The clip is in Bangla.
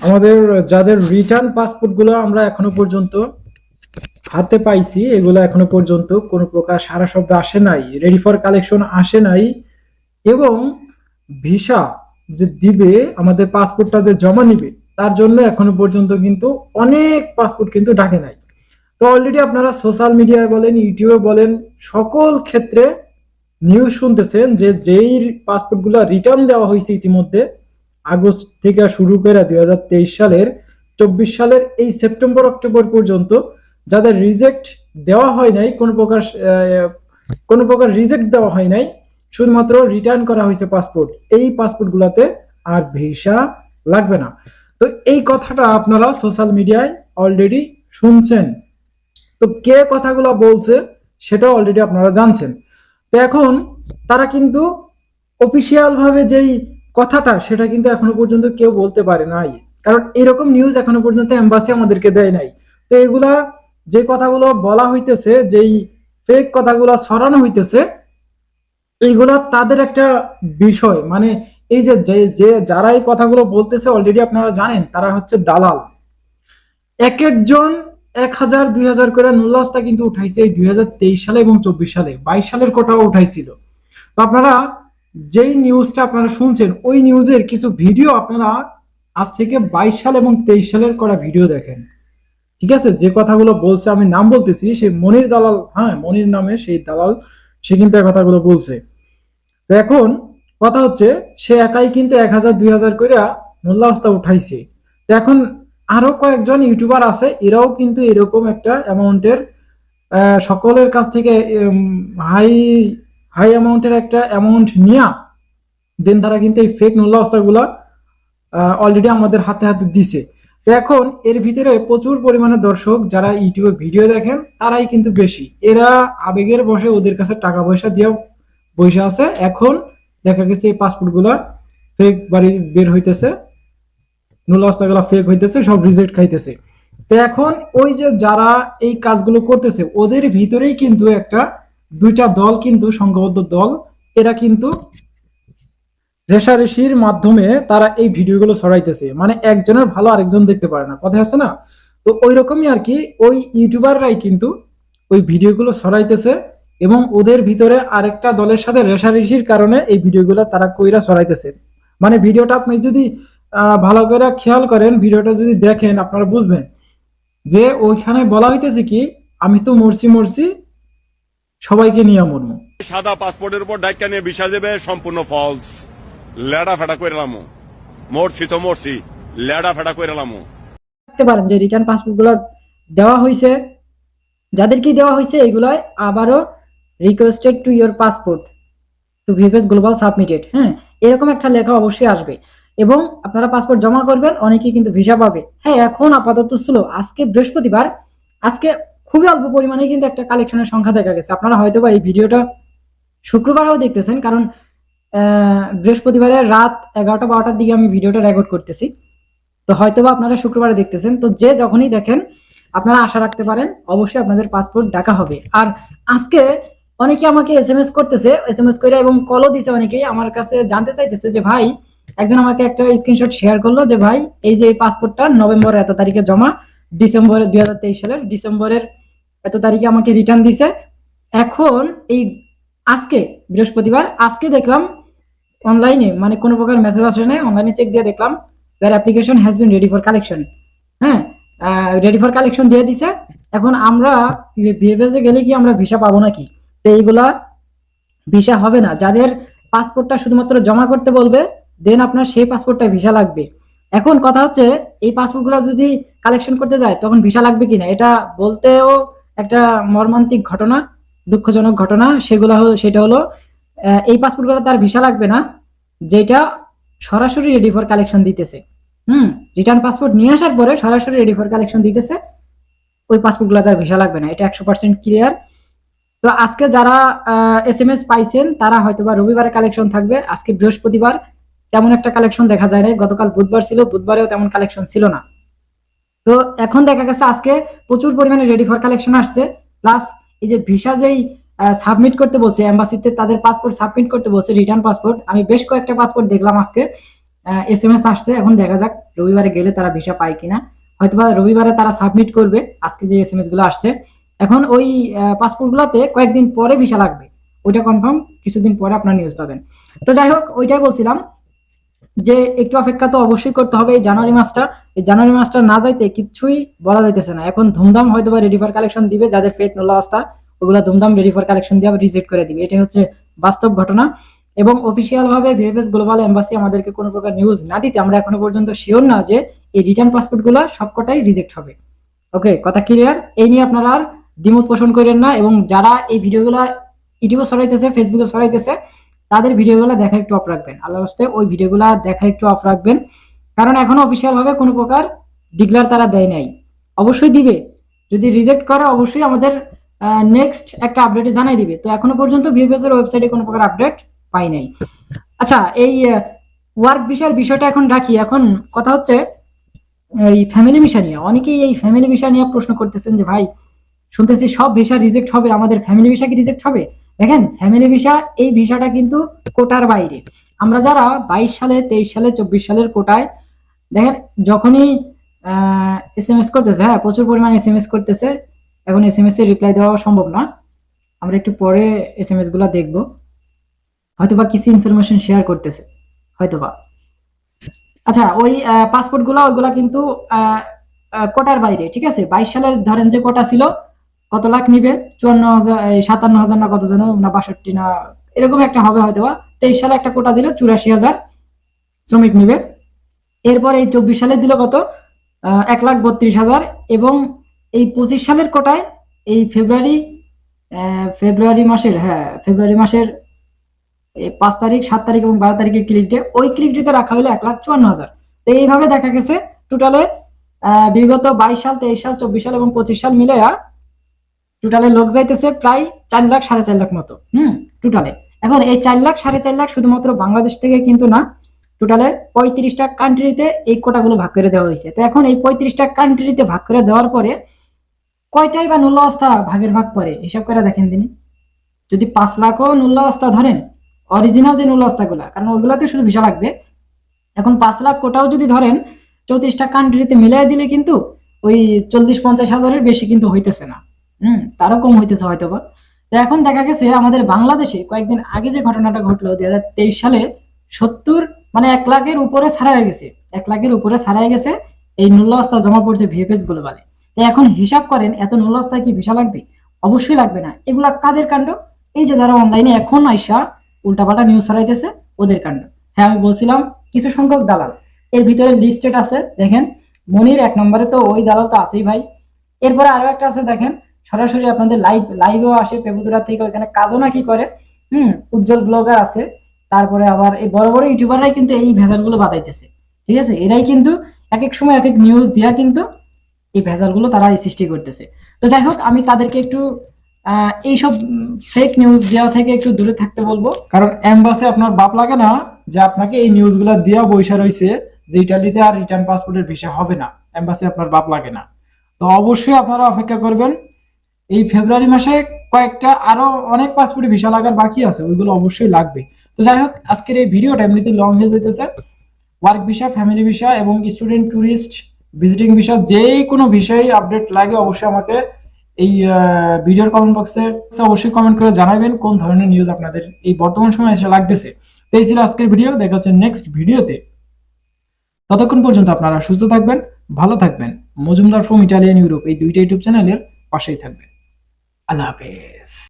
আমাদের যাদের রিটার্ন পাসপোর্টগুলো আমরা এখনও পর্যন্ত হাতে পাইছি, এগুলো এখনও পর্যন্ত কোনো প্রকার সারা শব্দ আসে নাই রেডি ফর কালেকশন আসে নাই, এবং ভিসা যে দিবে, আমাদের পাসপোর্টটা যে জমা নিবে, তার জন্য এখনও পর্যন্ত কিন্তু অনেক পাসপোর্ট কিন্তু ডাকে নাই। তো অলরেডি আপনারা সোশ্যাল মিডিয়ায় বলেন, ইউটিউবে বলেন, সকল ক্ষেত্রে নিউজ শুনতেছেন যে যেই পাসপোর্টগুলো রিটার্ন দেওয়া হয়েছে ইতিমধ্যে আগস্ট থেকে শুরু করে দুই হাজার তেইশ সালের চব্বিশ সালের এই সেপ্টেম্বর, অক্টোবর পর্যন্ত যাদের রিজেক্ট দেওয়া হয় নাই, কোনো প্রকার কোনো প্রকার রিজেক্ট দেওয়া হয় নাই, শুধুমাত্র রিটার্ন করা হয়েছে পাসপোর্ট এই পাসপোর্টগুলোতে আর ভিসা লাগবে না। তো এই কথাটা আপনারা সোশ্যাল মিডিয়ায় অলরেডি শুনছেন। তো কে কথাগুলো বলছে সেটা অলরেডি আপনারা জানছেন। তো এখন তারা কিন্তু অফিসিয়াল ভাবে যেই কথাটা সেটা কিন্তু এখনও পর্যন্ত কেউ বলতে পারে নাই। কারণ এরকম নিউজ এখনও পর্যন্ত এম্বাসি আমাদেরকে দেয় নাই। তো এগুলা যে কথাগুলো বলা হইতেছে, যেই ফেক কথাগুলো ছড়ানো হইতেছে এইগুলা তাদের একটা বিষয়। মানে এই যে, যে- যারা এই কথাগুলো বলতেছে অলরেডি আপনারা জানেন, তারা হচ্ছে দালাল। এক একজন এক হাজার, দুই হাজার করে নুল্লাসটা কিন্তু উঠাইছে এই দুই হাজার তেইশ সালে এবং চব্বিশ সালে। বাইশ সালের কোটাও উঠাইছিল। তো আপনারা যেই নিউজটা আপনারা শুনছেন, ওই নিউজের কিছু ভিডিও আপনারা আজ থেকে বাইশ সাল এবং তেইশ সালের করা ভিডিও দেখেন। ঠিক আছে? যে কথাগুলো বলছে, আমি নাম বলতেছি, সেই মনির দালাল হ্যাঁ মনির নামে সেই দালাল, সে কিন্তু কথাগুলো বলছে। এখন কথা হচ্ছে, সে একাই কিন্তু এক হাজার, দুই হাজার করে মোল্লা উঠাইছে। এখন আরও কয়েকজন ইউটিউবার আছে, এরাও কিন্তু এরকম একটা অ্যামাউন্টের সকলের কাছ থেকে হাই হাই অ্যামাউন্টের একটা অ্যামাউন্ট নিয়া দেন তারা কিন্তু এই ফেক নোল্লা অবস্থাগুলা অলরেডি আমাদের হাতে হাতে দিছে। তো এখন এর ভিতরে প্রচুর পরিমাণে দর্শক যারা ইউটিউবে ভিডিও দেখেন, তারাই কিন্তু বেশি। এরা আবেগের বসে ওদের কাছে টাকা পয়সা দিয়ে বসে আছে। এখন দেখা গেছে এই পাসপোর্টগুলা ফেক বাড়ি বের হইতেছে নুলাস্তাগুলা ফেক হইতেছে, সব রিজেক্ট খাইতেছে। তো এখন ওই যে যারা এই কাজগুলো করতেছে, ওদের ভিতরেই কিন্তু একটা দুইটা দল কিন্তু সংঘবদ্ধ দল, এরা কিন্তু রেশারেশির মাধ্যমে তারা এই ভিডিওগুলো ছড়াইতেছে। মানে একজনের ভালো আরেকজন দেখতে পারে না, কথা আছে না? তো ওই রকমই আর কি, ওই ইউটিউবাররাই কিন্তু ওই ভিডিওগুলো ছড়াইতেছে এবং ওদের ভিতরে আরেকটা দলের সাথে রেশারেশির কারণে এই ভিডিওগুলো তারা কইরা ছড়াইতেছে। মানে ভিডিওটা আপনি যদি ভালো করে খেয়াল করেন, ভিডিওটা যদি দেখেন, আপনারা বুঝবেন যে ওইখানে বলা হইতেছে কি, আমি তো মরছি মরছি সবাইকে নিয়ে মরমু সাদা পাসপোর্টের উপর ডাইকা নিয়ে ভিসা দেবে সম্পূর্ণ ফলস লেডা ফেটা করে এলাম। মরছি তো মরছি লেডা ফেটা করে এলাম। দেখতে পারেন যে রিটার্ন পাসপোর্টগুলো দেওয়া হয়েছে যাদেরকে দেওয়া হয়েছে এগুলোয় আবারও requested to your passport to VVS Global submitted হ্যাঁ? এরকম একটা লেখা অবশ্যই আসবে। এবং আপনারা পাসপোর্ট জমা করবেন অনেকেই কিন্তু ভিসা পাবে। হ্যাঁ এখন আপাতত ছিল। আজকে বৃহস্পতিবার আজকে খুবই অল্প পরিমাণে কিন্তু একটা কালেকশনের সংখ্যা দেখা গেছে। আপনারা হয়তো বা এই ভিডিওটা শুক্রবারেও দেখতেছেন, কারণ বৃহস্পতিবারের রাত এগারোটা বারোটার দিকে আমি ভিডিওটা রেকর্ড করতেছি। তো হয়তো বা আপনারা শুক্রবারে দেখতেছেন। তো যে যখনই দেখেন, আপনারা আশা রাখতে পারেন, অবশ্যই আপনাদের পাসপোর্ট ডাকা হবে। আর আজকে অনেকে আমাকে এস এম এস করতেছে এস এম এস করে এবং কলও দিছে অনেকেই। আমার কাছে জানতে চাইতেছে যে, ভাই, একজন আমাকে একটা স্ক্রিনশট শেয়ার করল যে, ভাই, এই যে পাসপোর্টটা নভেম্বর এত তারিখে জমা ডিসেম্বর দুই সালের ডিসেম্বরের এত তারিখে আমাকে রিটার্ন দিছে। এখন এই আজকে, বৃহস্পতিবার, আজকে দেখলাম অনলাইনে মানে কোনো প্রকার মেসেজ আসে না অনলাইনে চেক দিয়ে দেখলাম their application has been ready for collection হ্যাঁ রেডি ফর কালেকশন দিয়ে দিছে। এখন আমরা বিহেভিয়ার্সে গেলে কি আমরা ভিসা পাবো নাকি? তো এইগুলা ভিসা হবে না। যাদের পাসপোর্টটা শুধুমাত্র জমা করতে বলবে দেন আপনার সেই পাসপোর্টটা ভিসা লাগবে। এখন কথা হচ্ছে, এই পাসপোর্টগুলো যদি কালেকশন করতে যায়, তখন ভিসা লাগবে কিনা? এটা বলতেও একটা মর্মান্তিক ঘটনা, দুঃখজনক ঘটনা, সেগুলো সেটা হলো এই পাসপোর্টগুলো তার ভিসা লাগবে না, যেটা সরাসরি রেডি ফর কালেকশন দিতেছে। হুম রিটার্ন পাসপোর্ট নিয়ে আসার পরে সরাসরি রেডি ফর কালেকশন দিতেছে, ওই পাসপোর্টগুলো তার ভিসা লাগবে না, এটা একশো পার্সেন্ট ক্লিয়ার তো আজকে যারা এস এম এস পাইছেন, তারা হয়তো বা রবিবারে কালেকশন থাকবে, আজকে বৃহস্পতিবার তেমন একটা কালেকশন দেখা যায় না গতকাল বুধবার ছিল, বুধবারেও তেমন কালেকশন ছিল না। তো এখন দেখা গেছে আজকে প্রচুর পরিমাণে রেডি ফর কালেকশন আসছে। প্লাস এই যে ভিসা যেই সাবমিট করতে বলছে এম্বাসিতে তাদের পাসপোর্ট সাবমিট করতে বলছে রিটার্ন পাসপোর্ট আমি বেশ কয়েকটা পাসপোর্ট দেখলাম আজকে। এস এম এস আসছে, এখন দেখা যাক রবিবারে গেলে তারা ভিসা পায় কিনা। হয়তোবা রবিবারে তারা সাবমিট করবে, আজকে যে এস এম এসগুলো আসছে। এখন ওই পাসপোর্ট গুলাতে কয়েকদিন পরে ভিসা লাগবে। ওইটা কনফার্ম কিছুদিন পরে আপনার নিউজ পাবেন। তো যাই হোক, ওইটাই বলছিলাম। যে একটু অপেক্ষা তো অবশ্যই করতে হবে এই জানুয়ারি মাসটা। এই জানুয়ারি মাসটা না যাইতে কিচ্ছুই বলা যাইতেছে না। এখন ধুমধাম হয়তো বা রেডি ফর কালেকশন দিবে, যাদের ফেক নল্লাবস্থা ওগুলো ধুমধাম রেডি ফর কালেকশন দিয়ে রিজেক্ট করে দিবে। এটাই হচ্ছে বাস্তব ঘটনা। এবং অফিসিয়াল ভাবে ভিএফএস গ্লোবাল এম্বাসি আমাদেরকে কোনো প্রকার নিউজ না দিতে আমরা এখনও পর্যন্ত শিওর না যে এই রিটার্ন পাসপোর্টগুলো সবকটাই রিজেক্ট হবে। ওকে কথা ক্লিয়ার এই নিয়ে আপনারা আর দ্বিমত পোষণ করেন না। এবং যারা এই ভিডিওগুলো ইউটিউবে ছড়াইতেছে ফেসবুকে ছড়াইতেছে তাদের ভিডিওগুলো দেখা একটু অফ রাখবেন। আল্লাহ রাস্তে ওই ভিডিওগুলো দেখা একটু অফ রাখবেন। কারণ এখনও অফিসিয়াল ভাবে কোনো প্রকার ডিক্লার তারা দেয় নাই। অবশ্যই দিবে। যদি রিজেক্ট করে, অবশ্যই আমাদের নেক্সট একটা আপডেটে জানাই দিবে। তো এখনও পর্যন্ত এর ওয়েবসাইটে কোনো প্রকার আপডেট পাই নাই। আচ্ছা এই ওয়ার্ক বিষয়ের বিষয়টা এখন রাখি। এখন কথা হচ্ছে, এই ফ্যামিলি ভিসা নিয়ে। অনেকেই এই ফ্যামিলি ভিসা নিয়ে প্রশ্ন করতেছেন যে, ভাই, শুনতেছি সব ভিসা রিজেক্ট হবে। আমাদের ফ্যামিলি ভিসা কি রিজেক্ট হবে? দেখেন ফ্যামিলি ভিসা এই ভিসাটা কিন্তু কোটার বাইরে। আমরা যারা বাইশ সালে, তেইশ সালে, চব্বিশ সালের কোটায়, দেখেন, যখনই এস এম এস করতেছে হ্যাঁ প্রচুর পরিমাণে এস এম এস করতেছে, এখন এস এম এস এর রিপ্লাই দেওয়া সম্ভব না। আমরা একটু পরে এস এম এসগুলা দেখব। হয়তোবা কিছু ইনফরমেশন শেয়ার করতেছে, হয়তোবা। আচ্ছা ওই পাসপোর্টগুলা, ওইগুলা কিন্তু কোটার বাইরে, ঠিক আছে? বাইশ সালের, ধরেন যে কোটা ছিল কত লাখ নিবে? চুয়ান্ন হাজার সাতান্ন হাজার না কত যেন, না বাষট্টি না, এরকম একটা হবে হয়তোবা। তেইশ সালে একটা কোটা দিল, চুরাশি হাজার শ্রমিক নিবে। এরপর এই চব্বিশ সালে দিল কত? এক লাখ বত্রিশ হাজার এবং এই পঁচিশ সালের কোটায় এই ফেব্রুয়ারি ফেব্রুয়ারি মাসের হ্যাঁ ফেব্রুয়ারি মাসের পাঁচ তারিখ, সাত তারিখ এবং বারো তারিখের ক্লিক ডে, ওই ক্লিক ডেতে রাখা হলো এক লাখ চুয়ান্ন হাজার। তো এইভাবে দেখা গেছে, টোটালে বিগত বাইশ সাল, তেইশ সাল, চব্বিশ সাল এবং পঁচিশ সাল মিলে টোটালে লোক যাইতেছে প্রায় চার লাখ, সাড়ে চার লাখ মতো। হুম? টোটালে এখন এই চার লাখ, সাড়ে চার লাখ শুধুমাত্র বাংলাদেশ থেকে কিন্তু না টোটালে পঁয়ত্রিশটা কান্ট্রিতে এই কোটাগুলো ভাগ করে দেওয়া হয়েছে। তো এখন এই পঁয়ত্রিশটা কান্ট্রিতে ভাগ করে দেওয়ার পরে কয়টাই বা নুল্লাবস্থা ভাগের ভাগ পরে হিসাব করে দেখেন তিনি। যদি পাঁচ লাখও নুল্লাবস্থা ধরেন অরিজিনাল যে নুল্লাবস্থাগুলা কারণ ওগুলাতে শুধু ভিসা লাগবে। এখন পাঁচ লাখ কোটাও যদি ধরেন, চৌত্রিশটা কান্ট্রিতে মিলাই দিলে কিন্তু ওই চল্লিশ পঞ্চাশ হাজারের বেশি কিন্তু হইতেছে না। হুম, তারও কম হইতেছে হয়তো বা তো এখন দেখা গেছে আমাদের বাংলাদেশে কয়েকদিন আগে যে ঘটনাটা ঘটলো, দুই হাজার তেইশ সালে সত্তর মানে এক লাখের উপরে ছাড়াই গেছে। এক লাখের উপরে ছাড়াই গেছে এই নুল্লাবস্থা জমা পড়ছে ভিএফএসগুলো বলে তো এখন হিসাব করেন, এত নুল্লাবস্থায় কি ভিসা লাগবে? অবশ্যই লাগবে না। এগুলা কাদের কাণ্ড? এই যে যারা অনলাইনে এখন আইসা উল্টাপাল্টা নিউজ ছড়াইতেছে, ওদের কাণ্ড। হ্যাঁ আমি বলছিলাম কিছু সংখ্যক দালাল। এর ভিতরে লিস্টেড আছে, দেখেন, মনির এক নম্বরে তো ওই দালাল তো আছেই ভাই। এরপরে আরও একটা আছে, দেখেন সরাসরি আপনাদের লাইভ লাইভেও আসে পেবুদুরা থেকে ওখানে কাজও নাকি করে, হুম, উজ্জ্বল ব্লগার আছে, তারপরে আবার এই বড় বড় ইউটিউবাররাই কিন্তু এই ভেজালগুলো বাতাইতেছে ঠিক আছে? এরাই কিন্তু এক এক সময় এক এক নিউজ দিয়া কিন্তু এই ভেজালগুলো তারা সৃষ্টি করতেছে। তো যাই হোক, আমি তাদেরকে একটু এইসব ফেক নিউজ দেওয়া থেকে একটু দূরে থাকতে বলব। কারণ এম্বাসে আপনার বাপ লাগে না যে আপনাকে এই নিউজগুলো দেওয়া বৈশা রয়েছে যে ইটালিতে আর রিটার্ন পাসপোর্টের ভিসা হবে না। এম্বাসে আপনার বাপ লাগে না। তো অবশ্যই আপনারা অপেক্ষা করবেন। এই ফেব্রুয়ারি মাসে কয়েকটা আরও অনেক পাসপোর্টে ভিসা লাগার বাকি আছে, ওইগুলো অবশ্যই লাগবে। তো যাই হোক, আজকের এই ভিডিওটা এমনিতে লং হয়ে যেতেছে ওয়ার্ক ভিসা ফ্যামিলি ভিসা এবং স্টুডেন্ট ট্যুরিস্ট ভিজিটিং ভিসা যে কোনো বিষয়ে আপডেট লাগে, অবশ্যই আমাকে এই ভিডিওর কমেন্ট বক্সে অবশ্যই কমেন্ট করে জানাবেন কোন ধরনের নিউজ আপনাদের এই বর্তমান সময়ে এসে লাগতেছে। তো এই ছিল আজকের ভিডিও দেখা হচ্ছে নেক্সট ভিডিওতে ততক্ষণ পর্যন্ত আপনারা সুস্থ থাকবেন, ভালো থাকবেন। মজুমদার ফ্রম ইটালিয়ান ইউরোপ এই দুইটা ইউটিউব চ্যানেলের পাশেই থাকবেন। আল্লাহ হাফেজ